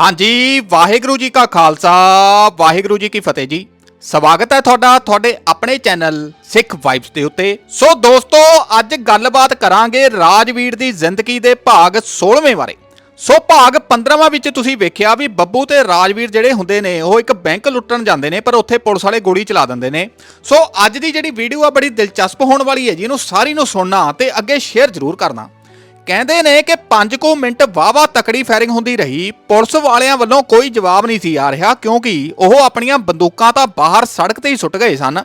ਹਾਂਜੀ, ਵਾਹਿਗੁਰੂ ਜੀ ਕਾ ਖਾਲਸਾ, ਵਾਹਿਗੁਰੂ ਜੀ ਕੀ ਫਤਿਹ ਜੀ। ਸਵਾਗਤ ਹੈ ਤੁਹਾਡਾ, ਤੁਹਾਡੇ ਆਪਣੇ ਚੈਨਲ ਸਿੱਖ ਵਾਈਬਸ ਦੇ ਉੱਤੇ। ਸੋ ਦੋਸਤੋ, ਅੱਜ ਗੱਲਬਾਤ ਕਰਾਂਗੇ ਰਾਜਵੀਰ ਦੀ ਜ਼ਿੰਦਗੀ ਦੇ ਭਾਗ 16ਵੇਂ ਬਾਰੇ। ਸੋ ਭਾਗ 15ਵਾਂ ਵਿੱਚ ਤੁਸੀਂ ਵੇਖਿਆ ਵੀ ਬੱਬੂ ਤੇ ਰਾਜਵੀਰ ਜਿਹੜੇ ਹੁੰਦੇ ਨੇ, ਉਹ ਇੱਕ ਬੈਂਕ ਲੁੱਟਣ ਜਾਂਦੇ ਨੇ, ਪਰ ਉੱਥੇ ਪੁਲਿਸ ਵਾਲੇ ਗੋਲੀ ਚਲਾ ਦਿੰਦੇ ਨੇ। ਸੋ ਅੱਜ ਦੀ ਜਿਹੜੀ ਵੀਡੀਓ ਆ, ਬੜੀ ਦਿਲਚਸਪ ਹੋਣ ਵਾਲੀ ਹੈ ਜੀ, ਇਹਨੂੰ ਸਾਰੀ ਨੂੰ ਸੁਣਨਾ ਤੇ ਅੱਗੇ ਸ਼ੇਅਰ ਜ਼ਰੂਰ ਕਰਨਾ। ਕਹਿੰਦੇ ਨੇ ਕਿ 5 ਕੁ ਮਿੰਟ ਵਾਵਾ ਤਕੜੀ ਫਾਇਰਿੰਗ ਹੁੰਦੀ ਰਹੀ। ਪੁਲਿਸ ਵਾਲਿਆਂ ਵੱਲੋਂ ਕੋਈ ਜਵਾਬ ਨਹੀਂ ਸੀ ਆ ਰਿਹਾ ਕਿਉਂਕਿ ਉਹ ਆਪਣੀਆਂ ਬੰਦੂਕਾਂ ਤਾਂ ਬਾਹਰ ਸੜਕ ਤੇ ਹੀ ਸੁੱਟ ਗਏ ਸਨ।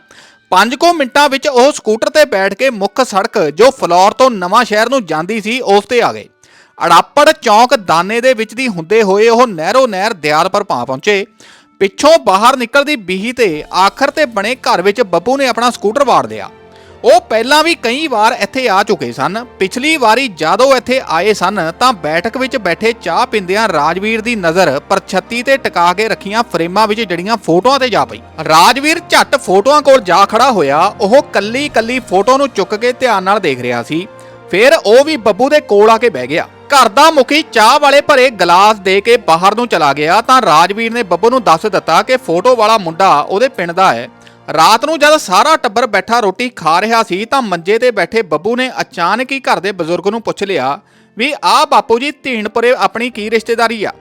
5 ਕੁ ਮਿੰਟਾਂ ਵਿੱਚ ਉਹ ਸਕੂਟਰ ਤੇ ਬੈਠ ਕੇ ਮੁੱਖ ਸੜਕ ਜੋ ਫਲੋਰ ਤੋਂ ਨਵਾਂ ਸ਼ਹਿਰ ਨੂੰ ਜਾਂਦੀ ਸੀ, ਉਸ ਤੇ ਆ ਗਏ। ਅੜਾਪੜ ਚੌਂਕ ਦਾਨੇ ਦੇ ਵਿੱਚ ਦੀ ਹੁੰਦੇ ਹੋਏ ਉਹ ਨਹਿਰੋ ਨਹਿਰ ਦਿਆਲਪੁਰ ਪਾ ਪਹੁੰਚੇ। ਪਿੱਛੋਂ ਬਾਹਰ ਨਿਕਲਦੀ ਬੀਹੀ ਤੇ ਆਖਰ ਤੇ ਬਣੇ ਘਰ ਵਿੱਚ ਬੱਬੂ ਨੇ ਆਪਣਾ ਸਕੂਟਰ ਵਾੜ ਲਿਆ। ਉਹ ਪਹਿਲਾਂ ਵੀ ਕਈ ਵਾਰ ਇੱਥੇ ਆ ਚੁੱਕੇ ਸਨ। ਪਿਛਲੀ ਵਾਰੀ ਜਦੋਂ ਇੱਥੇ ਆਏ ਸਨ, ਤਾਂ ਬੈਠਕ ਵਿੱਚ ਬੈਠੇ ਚਾਹ ਪੀਂਦਿਆਂ ਰਾਜਵੀਰ ਦੀ ਨਜ਼ਰ ਪਰਛੱਤੀ ਤੇ ਟਿਕਾ ਕੇ ਰੱਖੀਆਂ ਫਰੇਮਾਂ ਵਿੱਚ ਜੜੀਆਂ ਫੋਟੋਆਂ ਤੇ ਜਾ ਪਈ। ਰਾਜਵੀਰ ਝੱਟ ਫੋਟੋਆਂ ਕੋਲ ਜਾ ਖੜਾ ਹੋਇਆ, ਉਹ ਕੱਲੀ ਕੱਲੀ ਫੋਟੋ ਨੂੰ ਚੁੱਕ ਕੇ ਧਿਆਨ ਨਾਲ ਦੇਖ ਰਿਹਾ ਸੀ। ਫਿਰ ਉਹ ਵੀ ਬੱਬੂ ਦੇ ਕੋਲ ਆ ਕੇ ਬਹਿ ਗਿਆ। ਘਰ ਦਾ ਮੁਖੀ ਚਾਹ ਵਾਲੇ ਭਰੇ ਗਲਾਸ ਦੇ ਕੇ ਬਾਹਰ ਨੂੰ ਚਲਾ ਗਿਆ, ਤਾਂ ਰਾਜਵੀਰ ਨੇ ਬੱਬੂ ਨੂੰ ਦੱਸ ਦਿੱਤਾ ਕਿ ਫੋਟੋ ਵਾਲਾ ਮੁੰਡਾ ਉਹਦੇ ਪਿੰਡ ਦਾ ਹੈ। ਰਾਤ ਨੂੰ ਜਦ ਸਾਰਾ ਟੱਬਰ ਬੈਠਾ ਰੋਟੀ ਖਾ ਰਿਹਾ ਸੀ ਤਾਂ ਮੰਜੇ ਤੇ ਬੈਠੇ ਬੱਬੂ ਨੇ ਅਚਾਨਕ ਹੀ ਘਰ ਦੇ ਬਜ਼ੁਰਗ ਨੂੰ ਪੁੱਛ ਲਿਆ ਵੀ ਆਹ ਬਾਪੂ ਜੀ ਧੀਣਪੁਰੇ ਆਪਣੀ ਕੀ ਰਿਸ਼ਤੇਦਾਰੀ ਆ?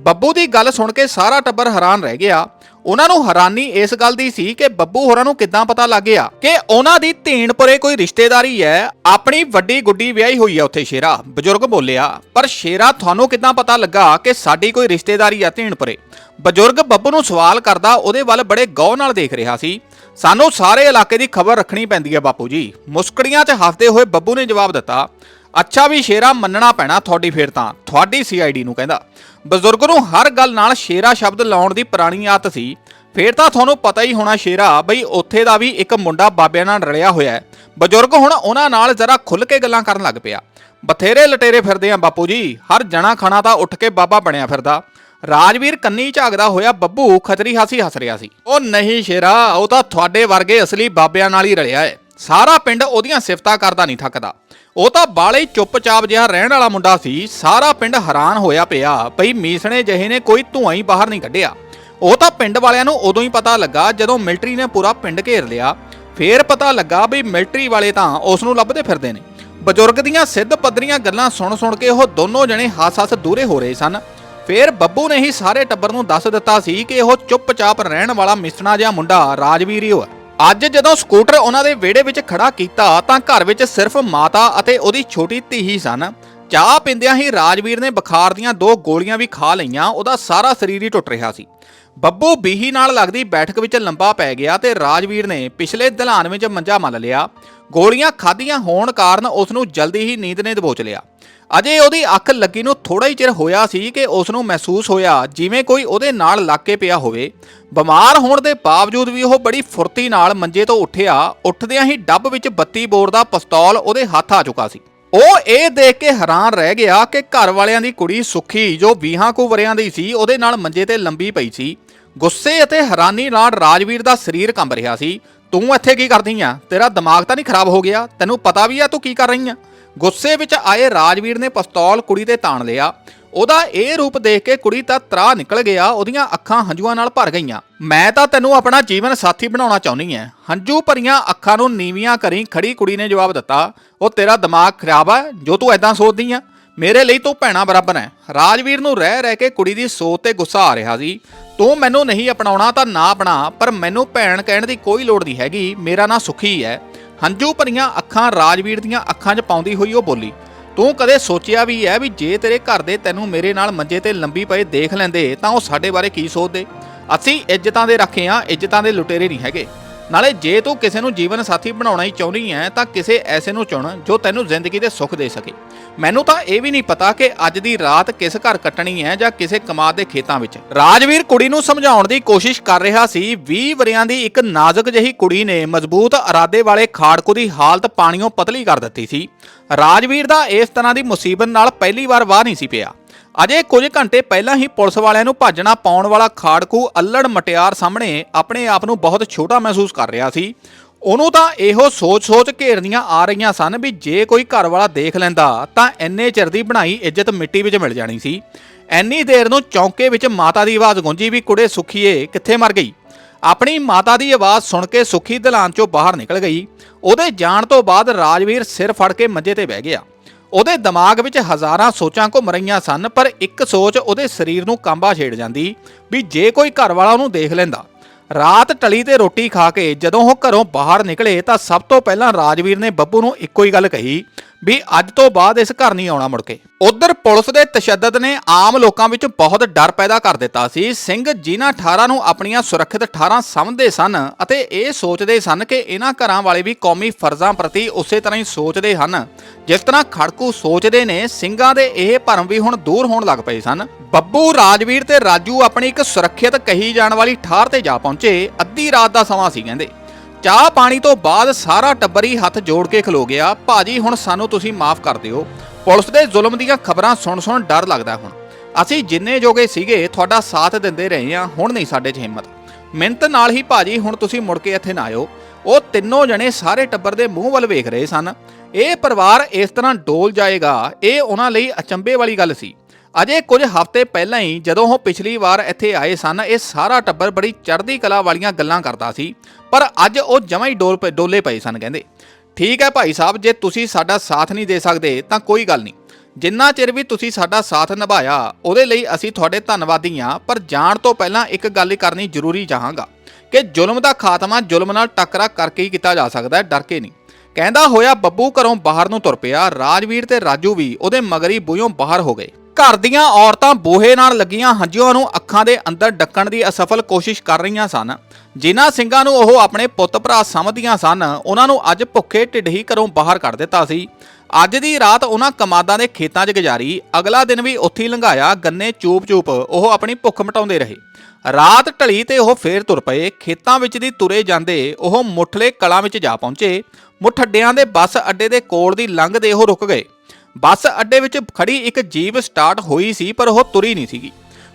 ਬੱਬੂ ਦੀ ਗੱਲ ਸੁਣ ਕੇ ਸਾਰਾ ਟੱਬਰ ਹੈਰਾਨ ਰਹਿ ਗਿਆ। ਉਹਨਾਂ ਨੂੰ ਹੈਰਾਨੀ ਇਸ ਗੱਲ ਦੀ ਸੀ ਕਿ ਬੱਬੂ ਹੋਰਾਂ ਨੂੰ ਕਿੱਦਾਂ ਪਤਾ ਲੱਗ ਗਿਆ ਕਿ ਉਹਨਾਂ ਦੀ ਧੀਣਪੁਰੇ ਕੋਈ ਰਿਸ਼ਤੇਦਾਰੀ ਹੈ, ਆਪਣੀ ਵੱਡੀ ਗੁੱਡੀ ਵਿਆਹੀ ਹੋਈ ਹੈ ਉੱਥੇ ਸ਼ੇਰਾ। ਬਜ਼ੁਰਗ ਬੋਲਿਆ, ਪਰ ਸ਼ੇਰਾ, ਤੁਹਾਨੂੰ ਕਿੱਦਾਂ ਪਤਾ ਲੱਗਾ ਕਿ ਸਾਡੀ ਕੋਈ ਰਿਸ਼ਤੇਦਾਰੀ ਹੈ ਧੀਣਪੁਰੇ ਬਜ਼ੁਰਗ ਬੱਬੂ ਨੂੰ ਸਵਾਲ ਕਰਦਾ ਉਹਦੇ ਵੱਲ ਬੜੇ ਗੌਰ ਨਾਲ ਦੇਖ ਰਿਹਾ ਸੀ। ਸਾਨੂੰ ਸਾਰੇ ਇਲਾਕੇ ਦੀ ਖਬਰ ਰੱਖਣੀ ਪੈਂਦੀ ਹੈ ਬਾਪੂ ਜੀ। ਮੁਸਕੜੀਆਂ 'ਚ ਹੱਸਦੇ ਹੋਏ ਬੱਬੂ ਨੇ ਜਵਾਬ ਦਿੱਤਾ, ਅੱਛਾ ਵੀ ਸ਼ੇਰਾ, ਮੰਨਣਾ ਪੈਣਾ ਤੁਹਾਡੀ ਫੇਰ ਤਾਂ, ਤੁਹਾਡੀ ਸੀਆਈਡੀ ਨੂੰ, ਕਹਿੰਦਾ। ਬਜ਼ੁਰਗ ਨੂੰ ਹਰ ਗੱਲ ਨਾਲ ਸ਼ੇਰਾ ਸ਼ਬਦ ਲਾਉਣ ਦੀ ਪੁਰਾਣੀ ਆਦਤ ਸੀ। ਫੇਰ ਤਾਂ ਤੁਹਾਨੂੰ ਪਤਾ ਹੀ ਹੋਣਾ ਸ਼ੇਰਾ ਬਈ ਉੱਥੇ ਦਾ ਵੀ ਇੱਕ ਮੁੰਡਾ ਬਾਬਿਆਂ ਨਾਲ ਰਲਿਆ ਹੋਇਆ ਹੈ। ਬਜ਼ੁਰਗ ਹੁਣ ਉਹਨਾਂ ਨਾਲ ਜ਼ਰਾ ਖੁੱਲ ਕੇ ਗੱਲਾਂ ਕਰਨ ਲੱਗ ਪਿਆ। ਬਥੇਰੇ ਲਟੇਰੇ ਫਿਰਦੇ ਆ ਬਾਪੂ ਜੀ। ਹਰ ਜਣਾ ਖਾਣਾ ਤਾਂ ਉੱਠ ਕੇ ਬਾਬਾ ਬਣਿਆ ਫਿਰਦਾ। ਰਾਜਵੀਰ ਕੰਨੀ ਝਾਕਦਾ ਹੋਇਆ ਬੱਬੂ ਖਤਰੀ ਹਾਸੀ ਹੱਸ ਰਿਹਾ ਸੀ। ਉਹ ਨਹੀਂ ਸ਼ੇਰਾ, ਉਹ ਤਾਂ ਤੁਹਾਡੇ ਵਰਗੇ ਅਸਲੀ ਬਾਬਿਆਂ ਨਾਲ ਹੀ ਰਲਿਆ ਹੈ। ਸਾਰਾ ਪਿੰਡ ਉਹਦੀਆਂ ਸਿਫਤਾਂ ਕਰਦਾ ਨਹੀਂ ਥੱਕਦਾ। ਉਹ ਤਾਂ ਬਾਲੇ ਚੁੱਪਚਾਪ ਜਿਹਾ ਰਹਿਣ ਵਾਲਾ ਮੁੰਡਾ ਸੀ, ਸਾਰਾ ਪਿੰਡ ਹੈਰਾਨ ਹੋਇਆ ਪਿਆ ਭਈ ਮੀਸਣੇ ਜਿਹੇ ਨੇ ਕੋਈ ਧੂਆਂ ਹੀ ਬਾਹਰ ਨਹੀਂ ਕੱਢਿਆ। ਉਹ ਤਾਂ ਪਿੰਡ ਵਾਲਿਆਂ ਨੂੰ ਉਦੋਂ ਹੀ ਪਤਾ ਲੱਗਾ ਜਦੋਂ ਮਿਲਟਰੀ ਨੇ ਪੂਰਾ ਪਿੰਡ ਘੇਰ ਲਿਆ। ਫੇਰ ਪਤਾ ਲੱਗਾ ਵੀ ਮਿਲਟਰੀ ਵਾਲੇ ਤਾਂ ਉਸ ਨੂੰ ਲੱਭਦੇ ਫਿਰਦੇ ਨੇ। ਬਜ਼ੁਰਗ ਦੀਆਂ ਸਿੱਧ ਪੱਧਰੀਆਂ ਗੱਲਾਂ ਸੁਣ ਸੁਣ ਕੇ ਉਹ ਦੋਨੋਂ ਜਣੇ ਹੱਸ-ਹੱਸ ਦੂਰੇ ਹੋ ਰਹੇ ਸਨ। ਫੇਰ ਬੱਬੂ ਨੇ ਹੀ ਸਾਰੇ ਟੱਬਰ ਨੂੰ ਦੱਸ ਦਿੱਤਾ ਸੀ ਕਿ ਉਹ ਚੁੱਪਚਾਪ ਰਹਿਣ ਵਾਲਾ ਮਿਸਣਾ ਜਿਹਾ ਮੁੰਡਾ ਰਾਜਵੀਰ ਹੀ ਹੋਇਆ। ਅੱਜ ਜਦੋਂ ਸਕੂਟਰ ਉਹਨਾਂ ਦੇ ਵਿਹੜੇ ਵਿੱਚ ਖੜਾ ਕੀਤਾ ਤਾਂ ਘਰ ਵਿੱਚ ਸਿਰਫ ਮਾਤਾ ਅਤੇ ਉਹਦੀ ਛੋਟੀ ਧੀ ਹੀ ਸਨ। ਚਾਹ ਪੀਂਦਿਆਂ ਹੀ ਰਾਜਵੀਰ ਨੇ ਬੁਖਾਰ ਦੀਆਂ ਦੋ ਗੋਲੀਆਂ ਵੀ ਖਾ ਲਈਆਂ, ਉਹਦਾ ਸਾਰਾ ਸਰੀਰ ਹੀ ਟੁੱਟ ਰਿਹਾ ਸੀ। ਬੱਬੂ ਬੀਹੀ ਨਾਲ ਲੱਗਦੀ ਬੈਠਕ ਵਿੱਚ ਲੰਬਾ ਪੈ ਗਿਆ ਤੇ ਰਾਜਵੀਰ ਨੇ ਪਿਛਲੇ ਦਲਾਨ ਵਿੱਚ ਮੰਜਾ ਮੱਲ ਲਿਆ। ਗੋਲੀਆਂ ਖਾਧੀਆਂ ਹੋਣ ਕਾਰਨ ਉਸ ਨੂੰ ਜਲਦੀ ਹੀ ਨੀਂਦ ਨੇ ਦਬੋਚ ਲਿਆ। ਅਜੇ ਉਹਦੀ ਅੱਖ ਲੱਗੀ ਨੂੰ ਥੋੜਾ ਹੀ ਚਿਰ ਹੋਇਆ ਸੀ ਕਿ ਉਸ ਨੂੰ ਮਹਿਸੂਸ ਹੋਇਆ, ਜਿਵੇਂ ਕੋਈ ਉਹਦੇ ਨਾਲ ਲੱਗ ਕੇ ਪਿਆ ਹੋਵੇ। ਬਿਮਾਰ ਹੋਣ ਦੇ ਬਾਵਜੂਦ ਵੀ ਉਹ ਬੜੀ ਫੁਰਤੀ ਨਾਲ ਮੰਜੇ ਤੋਂ ਉੱਠਿਆ, ਉੱਠਦਿਆਂ ਹੀ ਡੱਬ ਵਿੱਚ 32 ਬੋਰ ਦਾ ਪਿਸਤੌਲ ਉਹਦੇ ਹੱਥ ਆ ਚੁੱਕਾ ਸੀ। ਉਹ ਇਹ ਦੇਖ ਕੇ ਹੈਰਾਨ ਰਹਿ ਗਿਆ ਕਿ ਘਰ ਵਾਲਿਆਂ ਦੀ ਕੁੜੀ ਸੁੱਖੀ, ਜੋ 20 ਕੁ ਵਰਿਆਂ ਦੀ ਸੀ, ਉਹਦੇ ਨਾਲ ਮੰਜੇ ਤੇ ਲੰਬੀ ਪਈ ਸੀ। ਗੁੱਸੇ ਅਤੇ ਹੈਰਾਨੀ ਨਾਲ ਰਾਜਵੀਰ ਦਾ ਸਰੀਰ ਕੰਬ ਰਿਹਾ ਸੀ। ਤੂੰ ਇੱਥੇ ਕੀ ਕਰਦੀ ਆ? ਤੇਰਾ ਦਿਮਾਗ ਤਾਂ ਨਹੀਂ ਖਰਾਬ ਹੋ ਗਿਆ? ਤੈਨੂੰ ਪਤਾ ਵੀ ਆ ਤੂੰ ਕੀ ਕਰ ਰਹੀ ਆ? ਗੁੱਸੇ ਵਿੱਚ ਆਏ ਰਾਜਵੀਰ ਨੇ ਪਿਸਤੌਲ ਕੁੜੀ ਤੇ ਤਾਣ ਲਿਆ। ਉਹਦਾ ਇਹ ਰੂਪ ਦੇਖ ਕੇ ਕੁੜੀ ਤਾਂ ਤਰਾ ਨਿਕਲ ਗਿਆ, ਉਹਦੀਆਂ ਅੱਖਾਂ ਹੰਝੂਆਂ ਨਾਲ ਭਰ ਗਈਆਂ। ਮੈਂ ਤਾਂ ਤੈਨੂੰ ਆਪਣਾ ਜੀਵਨ ਸਾਥੀ ਬਣਾਉਣਾ ਚਾਹੁੰਦੀ ਐ। ਹੰਝੂ ਭਰੀਆਂ ਅੱਖਾਂ ਨੂੰ ਨੀਵੀਆਂ ਕਰੀ ਖੜੀ ਕੁੜੀ ਨੇ ਜਵਾਬ ਦਿੱਤਾ, ਉਹ ਤੇਰਾ ਦਿਮਾਗ ਖਰਾਬ ਆ, ਜੋ ਤੂੰ ਐਦਾਂ ਸੋਚਦੀ ਆ ਮੇਰੇ ਲਈ ਤੂੰ ਭੈਣਾ ਬਰਾਬਰ ਹੈ ਰਾਜਵੀਰ ਨੂੰ ਰਹਿ ਰਹਿ ਕੇ ਕੁੜੀ ਦੀ ਸੋਚ ਤੇ ਗੁੱਸਾ ਆ ਰਿਹਾ ਸੀ। ਤੂੰ ਮੈਨੂੰ ਨਹੀਂ ਅਪਣਾਉਣਾ ਤਾਂ ਨਾ ਅਪਣਾ ਪਰ ਮੈਨੂੰ ਭੈਣ ਕਹਿਣ ਦੀ ਕੋਈ ਲੋੜ ਨਹੀਂ ਹੈਗੀ, ਮੇਰਾ ਨਾਂ ਸੁਖੀ ਹੈ ਹੰਝੂ ਭਰੀਆਂ ਅੱਖਾਂ ਰਾਜਵੀਰ ਦੀਆਂ ਅੱਖਾਂ 'ਚ ਪਾਉਂਦੀ ਹੋਈ ਉਹ ਬੋਲੀ ਤੂੰ ਕਦੇ ਸੋਚਿਆ ਵੀ ਹੈ ਵੀ ਜੇ ਤੇਰੇ ਘਰ ਦੇ ਤੈਨੂੰ ਮੇਰੇ ਨਾਲ ਮੰਜੇ ਤੇ ਲੰਬੀ ਪਏ ਦੇਖ ਲੈਂਦੇ, ਤਾਂ ਉਹ ਸਾਡੇ ਬਾਰੇ ਕੀ ਸੋਚਦੇ? ਅਸੀਂ ਇੱਜ਼ਤਾਂ ਦੇ ਰੱਖੇ ਆ ਇੱਜ਼ਤਾਂ ਦੇ ਲੁਟੇਰੇ ਨਹੀਂ ਹੈਗੇ। ਨਾਲੇ ਜੇ ਤੂੰ ਕਿਸੇ ਨੂੰ ਜੀਵਨ ਸਾਥੀ ਬਣਾਉਣਾ ਹੀ ਚਾਹੁੰਦੀ ਹੈ ਤਾਂ ਕਿਸੇ ਐਸੇ ਨੂੰ ਚੁਣ ਜੋ ਤੈਨੂੰ ਜ਼ਿੰਦਗੀ ਦੇ ਸੁੱਖ ਦੇ ਸਕੇ। ਮੈਨੂੰ ਤਾਂ ਇਹ ਵੀ ਨਹੀਂ ਪਤਾ ਕਿ ਅੱਜ ਦੀ ਰਾਤ ਕਿਸ ਘਰ ਕੱਟਣੀ ਹੈ ਜਾਂ ਕਿਸੇ ਕਮਾਦ ਦੇ ਖੇਤਾਂ ਵਿੱਚ। ਰਾਜਵੀਰ ਕੁੜੀ ਨੂੰ ਸਮਝਾਉਣ ਦੀ ਕੋਸ਼ਿਸ਼ ਕਰ ਰਿਹਾ ਸੀ 20 ਵਰਿਆਂ ਦੀ ਇੱਕ ਨਾਜ਼ੁਕ ਜਿਹੀ ਕੁੜੀ ਨੇ ਮਜ਼ਬੂਤ ਇਰਾਦੇ ਵਾਲੇ ਖਾੜਕੂ ਦੀ ਹਾਲਤ ਪਾਣੀੋਂ ਪਤਲੀ ਕਰ ਦਿੱਤੀ ਸੀ। ਰਾਜਵੀਰ ਦਾ ਇਸ ਤਰ੍ਹਾਂ ਦੀ ਮੁਸੀਬਤ ਨਾਲ ਪਹਿਲੀ ਵਾਰ ਵਾਹ ਨਹੀਂ ਸੀ ਪਿਆ। ਅਜੇ ਕੁਝ ਘੰਟੇ ਪਹਿਲਾਂ ਹੀ ਪੁਲਿਸ ਵਾਲਿਆਂ ਨੂੰ ਭਾਜਣਾ ਪਾਉਣ ਵਾਲਾ ਖਾੜਕੂ ਅੱਲੜ ਮਟਿਆਰ ਸਾਹਮਣੇ ਆਪਣੇ ਆਪ ਨੂੰ ਬਹੁਤ ਛੋਟਾ ਮਹਿਸੂਸ ਕਰ ਰਿਹਾ ਸੀ। ਉਹਨੂੰ ਤਾਂ ਇਹੋ ਸੋਚ-ਸੋਚ ਘੇਰਦੀਆਂ ਆ ਰਹੀਆਂ ਸਨ ਵੀ ਜੇ ਕੋਈ ਘਰ ਵਾਲਾ ਦੇਖ ਲੈਂਦਾ ਤਾਂ ਇੰਨੇ ਚਿਰ ਦੀ ਬਣਾਈ ਇੱਜ਼ਤ ਮਿੱਟੀ ਵਿੱਚ ਮਿਲ ਜਾਣੀ ਸੀ। ਐਨੀ ਦੇਰ ਨੂੰ ਚੌਂਕੇ ਵਿੱਚ ਮਾਤਾ ਦੀ ਆਵਾਜ਼ ਗੂੰਜੀ ਵੀ ਕੁੜੇ ਸੁਖੀਏ ਕਿੱਥੇ ਮਰ ਗਈ? ਆਪਣੀ ਮਾਤਾ ਦੀ ਆਵਾਜ਼ ਸੁਣ ਕੇ ਸੁਖੀ ਦਲਾਨ ਚੋਂ ਬਾਹਰ ਨਿਕਲ ਗਈ। ਉਹਦੇ ਜਾਣ ਤੋਂ ਬਾਅਦ ਰਾਜਵੀਰ ਸਿਰ ਫੜ ਕੇ ਮੰਜੇ ਤੇ ਬਹਿ ਗਿਆ। ਉਹਦੇ ਦਿਮਾਗ ਵਿੱਚ ਹਜ਼ਾਰਾਂ ਸੋਚਾਂ ਘੁੰਮ ਰਹੀਆਂ ਸਨ, ਪਰ ਇੱਕ ਸੋਚ ਉਹਦੇ ਸਰੀਰ ਨੂੰ ਕਾਂਬਾ ਛੇੜ ਜਾਂਦੀ ਵੀ ਜੇ ਕੋਈ ਘਰ ਵਾਲਾ ਉਹਨੂੰ ਦੇਖ ਲੈਂਦਾ। ਰਾਤ ਟਲੀ ਤੇ ਰੋਟੀ ਖਾ ਕੇ ਜਦੋਂ ਉਹ ਘਰੋਂ ਬਾਹਰ ਨਿਕਲੇ ਤਾਂ ਸਭ ਤੋਂ ਪਹਿਲਾਂ ਰਾਜਵੀਰ ਨੇ ਬੱਬੂ ਨੂੰ ਇੱਕੋ ਹੀ ਗੱਲ ਕਹੀ ਵੀ ਅੱਜ ਤੋਂ ਬਾਅਦ ਇਸ ਘਰ ਨਹੀਂ ਆਉਣਾ ਮੁੜ ਕੇ। ਉਧਰ ਪੁਲਿਸ ਦੇ ਤਸ਼ੱਦਦ ਨੇ ਆਮ ਲੋਕਾਂ ਵਿੱਚ ਬਹੁਤ ਡਰ ਪੈਦਾ ਕਰ ਦਿੱਤਾ ਸੀ। ਸਿੰਘ ਜਿਨ੍ਹਾਂ 18 ਨੂੰ ਆਪਣੀਆਂ ਸੁਰੱਖਿਅਤ 18 ਸਮਝਦੇ ਸਨ ਅਤੇ ਇਹ ਸੋਚਦੇ ਸਨ ਕਿ ਇਹਨਾਂ ਘਰਾਂ ਵਾਲੇ ਵੀ ਕੌਮੀ ਫਰਜ਼ਾਂ ਪ੍ਰਤੀ ਉਸੇ ਤਰ੍ਹਾਂ ਹੀ ਸੋਚਦੇ ਹਨ। ਜਿਸ ਤਰ੍ਹਾਂ ਖੜਕੂ ਸੋਚਦੇ ਨੇ, ਸਿੰਘਾਂ ਦੇ ਇਹ ਭਰਮ ਵੀ ਹੁਣ ਦੂਰ ਹੋਣ ਲੱਗ ਪਏ ਸਨ। ਬੱਬੂ ਰਾਜਵੀਰ ਤੇ ਰਾਜੂ ਆਪਣੀ ਇੱਕ ਸੁਰੱਖਿਅਤ ਕਹੀ ਜਾਣ ਵਾਲੀ ਠਾਰ ਤੇ ਜਾ ਪਹੁੰਚੇ। ਅੱਧੀ ਰਾਤ ਦਾ ਸਮਾਂ ਸੀ, ਕਹਿੰਦੇ। ਚਾਹ ਪਾਣੀ ਤੋਂ ਬਾਅਦ ਸਾਰਾ ਟੱਬਰ ਹੀ ਹੱਥ ਜੋੜ ਕੇ ਖਲੋ ਗਿਆ। ਭਾਜੀ, ਹੁਣ ਸਾਨੂੰ ਤੁਸੀਂ ਮਾਫ ਕਰ ਦਿਓ। ਪੁਲਿਸ ਦੇ ਜ਼ੁਲਮ ਦੀਆਂ ਖਬਰਾਂ ਸੁਣ ਸੁਣ ਡਰ ਲੱਗਦਾ ਹੁਣ। ਅਸੀਂ ਜਿੰਨੇ ਜੋਗੇ ਸੀਗੇ, ਤੁਹਾਡਾ ਸਾਥ ਦਿੰਦੇ ਰਹੇ ਹਾਂ। ਹੁਣ ਨਹੀਂ ਸਾਡੇ 'ਚ ਹਿੰਮਤ। ਮਿਹਨਤ ਨਾਲ ਹੀ ਭਾਜੀ, ਹੁਣ ਤੁਸੀਂ ਮੁੜ ਕੇ ਇੱਥੇ ਨਾ ਆਇਓ। ਉਹ ਤਿੰਨੋਂ ਜਣੇ ਸਾਰੇ ਟੱਬਰ ਦੇ ਮੂੰਹ ਵੱਲ ਵੇਖ ਰਹੇ ਸਨ। ਇਹ ਪਰਿਵਾਰ ਇਸ ਤਰ੍ਹਾਂ ਡੋਲ ਜਾਏਗਾ, ਇਹ ਉਹਨਾਂ ਲਈ ਅਚੰਭੇ ਵਾਲੀ ਗੱਲ ਸੀ। ਅਜੇ ਕੁਝ ਹਫ਼ਤੇ ਪਹਿਲਾਂ ਹੀ ਜਦੋਂ ਉਹ ਪਿਛਲੀ ਵਾਰ ਇੱਥੇ ਆਏ ਸਨ, ਇਹ ਸਾਰਾ ਟੱਬਰ ਬੜੀ ਚੜ੍ਹਦੀ ਕਲਾ ਵਾਲੀਆਂ ਗੱਲਾਂ ਕਰਦਾ ਸੀ, ਪਰ ਅੱਜ ਉਹ ਜਮਾਂ ਹੀ ਡੋਲ ਪਏ, ਡੋਲੇ ਪਏ ਸਨ ਕਹਿੰਦੇ। ਠੀਕ ਹੈ ਭਾਈ ਸਾਹਿਬ, ਜੇ ਤੁਸੀਂ ਸਾਡਾ ਸਾਥ ਨਹੀਂ ਦੇ ਸਕਦੇ, ਤਾਂ ਕੋਈ ਗੱਲ ਨਹੀਂ। ਜਿੰਨਾ ਚਿਰ ਵੀ ਤੁਸੀਂ ਸਾਡਾ ਸਾਥ ਨਿਭਾਇਆ, ਉਹਦੇ ਲਈ ਅਸੀਂ ਤੁਹਾਡੇ ਧੰਨਵਾਦੀ ਹਾਂ, ਪਰ ਜਾਣ ਤੋਂ ਪਹਿਲਾਂ ਇੱਕ ਗੱਲ ਕਰਨੀ ਜ਼ਰੂਰੀ ਚਾਹਾਂਗਾ, ਕਿ ਜ਼ੁਲਮ ਦਾ ਖਾਤਮਾ ਜ਼ੁਲਮ ਨਾਲ ਟੱਕਰਾ ਕਰਕੇ ਹੀ ਕੀਤਾ ਜਾ ਸਕਦਾ ਹੈ, ਡਰ ਕੇ ਨਹੀਂ। ਕਹਿੰਦਾ ਹੋਇਆ ਬੱਬੂ ਘਰੋਂ ਬਾਹਰ ਨੂੰ ਤੁਰ ਪਿਆ, ਰਾਜਵੀਰ ਤੇ ਰਾਜੂ ਵੀ ਉਹਦੇ ਮਗਰੀ ਬੂਹਿਓਂ ਬਾਹਰ ਹੋ ਗਏ। ਘਰ ਦੀਆਂ ਔਰਤਾਂ ਬੋਹੇ ਨਾਲ ਲੱਗੀਆਂ ਹੰਝੂਆਂ ਨੂੰ ਅੱਖਾਂ ਦੇ ਅੰਦਰ ਡੱਕਣ ਦੀ ਅਸਫਲ ਕੋਸ਼ਿਸ਼ ਕਰ ਰਹੀਆਂ ਸਨ। ਜਿਨ੍ਹਾਂ ਸਿੰਘਾਂ ਨੂੰ ਉਹ ਆਪਣੇ ਪੁੱਤ ਭਰਾ ਸਮਝਦੀਆਂ ਸਨ, ਉਹਨਾਂ ਨੂੰ ਅੱਜ ਭੁੱਖੇ ਢਿੱਡ ਹੀ ਘਰੋਂ ਬਾਹਰ ਕੱਢ ਦਿੱਤਾ ਸੀ। ਅੱਜ ਦੀ ਰਾਤ ਉਹਨਾਂ ਕਮਾਦਾਂ ਦੇ ਖੇਤਾਂ 'ਚ ਗੁਜ਼ਾਰੀ, ਅਗਲਾ ਦਿਨ ਵੀ ਉੱਥੇ ਲੰਘਾਇਆ, ਗੰਨੇ ਚੂਪ-ਚੂਪ ਉਹ ਆਪਣੀ ਭੁੱਖ ਮਿਟਾਉਂਦੇ ਰਹੇ। ਰਾਤ ਢਲੀ ਤੇ ਉਹ ਫੇਰ ਤੁਰ ਪਏ, ਖੇਤਾਂ ਵਿੱਚ ਦੀ ਤੁਰੇ ਜਾਂਦੇ ਉਹ ਮੁੱਠਲੇ ਕਲਾਂ ਵਿੱਚ ਜਾ ਪਹੁੰਚੇ, ਮੁੱਠੱਡਿਆਂ ਦੇ ਬੱਸ ਅੱਡੇ ਦੇ ਕੋਲ ਦੀ ਲੰਘਦੇ ਉਹ ਰੁਕ ਗਏ। ਬੱਸ ਅੱਡੇ ਵਿੱਚ ਖੜੀ ਇੱਕ ਜੀਪ ਸਟਾਰਟ ਹੋਈ ਸੀ, ਪਰ ਉਹ ਤੁਰੀ ਨਹੀਂ ਸੀਗੀ।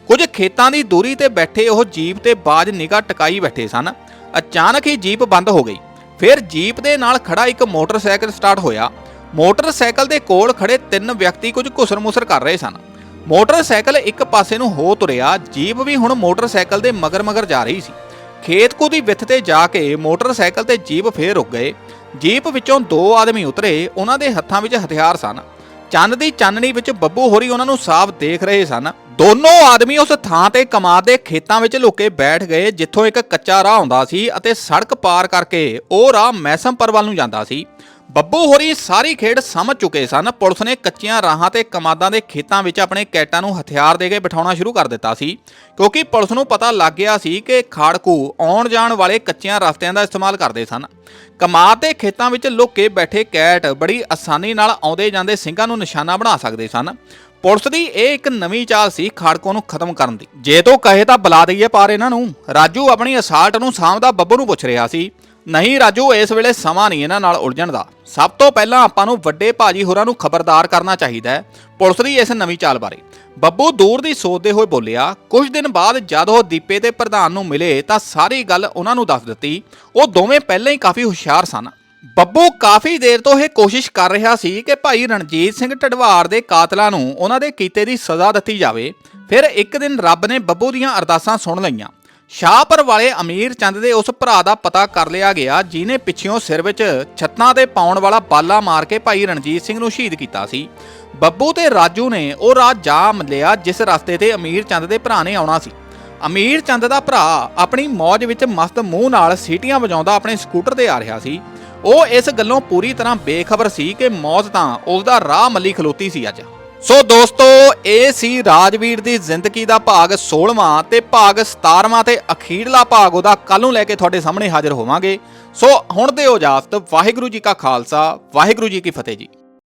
ਕੁਝ ਖੇਤਾਂ ਦੀ ਦੂਰੀ ਤੇ ਬੈਠੇ ਉਹ ਜੀਪ ਤੇ ਬਾਜ ਨਿਗਾਹ ਟਿਕਾਈ ਬੈਠੇ ਸਨ। ਅਚਾਨਕ ਹੀ ਜੀਪ ਬੰਦ ਹੋ ਗਈ। ਫਿਰ ਜੀਪ ਦੇ ਨਾਲ ਖੜਾ ਇੱਕ ਮੋਟਰਸਾਈਕਲ ਸਟਾਰਟ ਹੋਇਆ। ਮੋਟਰਸਾਈਕਲ ਦੇ ਕੋਲ ਖੜੇ ਤਿੰਨ ਵਿਅਕਤੀ ਕੁਝ ਘੁਸਰਮੁਸਰ ਕਰ ਰਹੇ ਸਨ। ਮੋਟਰਸਾਈਕਲ ਇੱਕ ਪਾਸੇ ਨੂੰ ਹੋ ਤੁਰਿਆ। ਜੀਪ ਵੀ ਹੁਣ ਮੋਟਰਸਾਈਕਲ ਦੇ ਮਗਰ-ਮਗਰ ਜਾ ਰਹੀ ਸੀ। ਖੇਤਕੂ ਦੀ ਵਿੱਥ ਤੇ ਜਾ ਕੇ ਮੋਟਰਸਾਈਕਲ ਤੇ ਜੀਪ ਫੇਰ ਰੁਕ ਗਏ। ਜੀਪ ਵਿੱਚੋਂ ਦੋ ਆਦਮੀ ਉਤਰੇ। ਉਹਨਾਂ ਦੇ ਹੱਥਾਂ ਵਿੱਚ ਹਥਿਆਰ ਸਨ। ਚੰਨ ਦੀ ਚਾਨਣੀ ਵਿੱਚ ਬੱਬੂ ਹੋਰੀ ਉਹਨਾਂ ਨੂੰ ਸਾਫ਼ ਦੇਖ ਰਹੇ ਸਨ। ਦੋਨੋਂ ਆਦਮੀ ਉਸ ਥਾਂ ਤੇ ਕਮਾਦ ਦੇ ਖੇਤਾਂ ਵਿੱਚ ਲੁਕੇ ਬੈਠ ਗਏ, ਜਿੱਥੋਂ ਇੱਕ ਕੱਚਾ ਰਾਹ ਆਉਂਦਾ ਸੀ ਅਤੇ ਸੜਕ ਪਾਰ ਕਰਕੇ ਉਹ ਰਾਹ ਮੈਸਮਪਰ ਵੱਲ ਨੂੰ ਜਾਂਦਾ ਸੀ। ਬੱਬੂ ਹੋਰੀ ਸਾਰੀ ਖੇਡ ਸਮਝ ਚੁੱਕੇ ਸਨ। ਪੁਲਿਸ ਨੇ ਕੱਚੀਆਂ ਰਾਹਾਂ ਤੇ ਕਮਾਦਾਂ ਦੇ ਖੇਤਾਂ ਵਿੱਚ ਆਪਣੇ ਕੈਟਾਂ ਨੂੰ ਹਥਿਆਰ ਦੇ ਕੇ ਬਿਠਾਉਣਾ ਸ਼ੁਰੂ ਕਰ ਦਿੱਤਾ ਸੀ, ਕਿਉਂਕਿ ਪੁਲਿਸ ਨੂੰ ਪਤਾ ਲੱਗ ਗਿਆ ਸੀ ਕਿ ਖਾੜਕੂ ਆਉਣ ਜਾਣ ਵਾਲੇ ਕੱਚੀਆਂ ਰਸਤਿਆਂ ਦਾ ਇਸਤੇਮਾਲ ਕਰਦੇ ਸਨ। ਕਮਾਦ ਦੇ ਖੇਤਾਂ ਵਿੱਚ ਲੁਕੇ ਬੈਠੇ ਕੈਟ ਬੜੀ ਆਸਾਨੀ ਨਾਲ ਆਉਂਦੇ ਜਾਂਦੇ ਸਿੰਘਾਂ ਨੂੰ ਨਿਸ਼ਾਨਾ ਬਣਾ ਸਕਦੇ ਸਨ। ਪੁਲਿਸ ਦੀ ਇਹ ਇੱਕ ਨਵੀਂ ਚਾਲ ਸੀ ਖਾੜਕੋ ਨੂੰ ਖਤਮ ਕਰਨ ਦੀ। ਜੇ ਤੋ ਕਹੇ ਤਾਂ ਬੁਲਾ ਦਈਏ ਪਾਰ ਇਹਨਾਂ ਨੂੰ। ਰਾਜੂ ਆਪਣੀ ਅਸਾਲਟ ਨੂੰ ਸਾਂਭਦਾ ਬੱਬੂ ਨੂੰ ਪੁੱਛ ਰਿਹਾ ਸੀ। ਨਹੀਂ ਰਾਜੂ, ਇਸ ਵੇਲੇ ਸਮਾਂ ਨਹੀਂ ਇਹਨਾਂ ਨਾਲ ਉਲਝਣ ਦਾ। ਸਭ ਤੋਂ ਪਹਿਲਾਂ ਆਪਾਂ ਨੂੰ ਵੱਡੇ ਭਾਜੀ ਹੋਰਾਂ ਨੂੰ ਖਬਰਦਾਰ ਕਰਨਾ ਚਾਹੀਦਾ ਹੈ ਪੁਲਿਸ ਦੀ ਇਸ ਨਵੀਂ ਚਾਲ ਬਾਰੇ। ਬੱਬੂ ਦੂਰ ਦੀ ਸੋਚਦੇ ਹੋਏ ਬੋਲਿਆ, ਕੁਝ ਦਿਨ ਬਾਅਦ ਜਦ ਉਹ ਦੀਪੇ ਦੇ ਪ੍ਰਧਾਨ ਨੂੰ ਮਿਲੇ ਤਾਂ ਸਾਰੀ ਗੱਲ ਉਹਨਾਂ ਨੂੰ ਦੱਸ ਦਿੱਤੀ। ਉਹ ਦੋਵੇਂ ਪਹਿਲਾਂ ਹੀ ਕਾਫੀ ਹੁਸ਼ਿਆਰ ਸਨ। ਬੱਬੂ ਕਾਫੀ ਦੇਰ ਤੋਂ ਇਹ ਕੋਸ਼ਿਸ਼ ਕਰ ਰਿਹਾ ਸੀ ਕਿ ਭਾਈ ਰਣਜੀਤ ਸਿੰਘ ਢਡਵਾਰ ਦੇ ਕਾਤਲਾਂ ਨੂੰ ਉਹਨਾਂ ਦੇ ਕੀਤੇ ਦੀ ਸਜ਼ਾ ਦਿੱਤੀ ਜਾਵੇ। ਫਿਰ ਇੱਕ ਦਿਨ ਰੱਬ ਨੇ ਬੱਬੂ ਦੀਆਂ ਅਰਦਾਸਾਂ ਸੁਣ ਲਈਆਂ। ਸ਼ਾਹਪੁਰ ਵਾਲੇ ਅਮੀਰ ਚੰਦ ਦੇ ਉਸ ਭਰਾ ਦਾ ਪਤਾ ਕਰ ਲਿਆ ਗਿਆ ਜਿਨੇ ਪਿੱਛਿਓਂ ਸਿਰ ਵਿੱਚ ਛੱਤਾਂ ਤੇ ਪਾਉਣ ਵਾਲਾ ਬਾਲਾ ਮਾਰ ਕੇ ਭਾਈ ਰਣਜੀਤ ਸਿੰਘ ਨੂੰ ਸ਼ਹੀਦ ਕੀਤਾ ਸੀ। ਬੱਬੂ ਤੇ ਰਾਜੂ ਨੇ ਉਹ ਰਾਤ ਜਾ ਲਿਆ ਜਿਸ ਰਸਤੇ ਤੇ ਅਮੀਰ ਚੰਦ ਦੇ ਭਰਾ ਨੇ ਆਉਣਾ ਸੀ। ਅਮੀਰ ਚੰਦ ਦਾ ਭਰਾ ਆਪਣੀ ਮੌਜ ਵਿੱਚ ਮਸਤ ਮੂੰਹ ਨਾਲ ਸੀਟੀਆਂ ਵਜਾਉਂਦਾ ਆਪਣੇ ਸਕੂਟਰ ਤੇ ਆ ਰਿਹਾ ਸੀ। ਉਹ ਇਸ ਗੱਲੋਂ ਪੂਰੀ ਤਰ੍ਹਾਂ ਬੇਖਬਰ ਸੀ ਕਿ ਮੌਤ ਤਾਂ ਉਸ ਦਾ ਰਾਹ ਮੱਲੀ ਖਲੋਤੀ ਸੀ ਅੱਜ। ਸੋ ਦੋਸਤੋ, ਇਹ ਸੀ ਰਾਜਵੀਰ ਦੀ ਜ਼ਿੰਦਗੀ ਦਾ ਭਾਗ 16ਵਾਂ ਤੇ ਭਾਗ 17ਵਾਂ ਤੇ ਅਖੀਰਲਾ ਭਾਗ ਉਹਦਾ ਕੱਲ ਨੂੰ ਲੈ ਕੇ ਤੁਹਾਡੇ ਸਾਹਮਣੇ ਹਾਜ਼ਰ ਹੋਵਾਂਗੇ। ਸੋ ਹੁਣ ਦੇ ਇਜਾਜ਼ਤ ਵਾਹਿਗੁਰੂ ਜੀ ਕਾ ਖਾਲਸਾ, ਵਾਹਿਗੁਰੂ ਜੀ ਕੀ ਫਤਿਹ ਜੀ।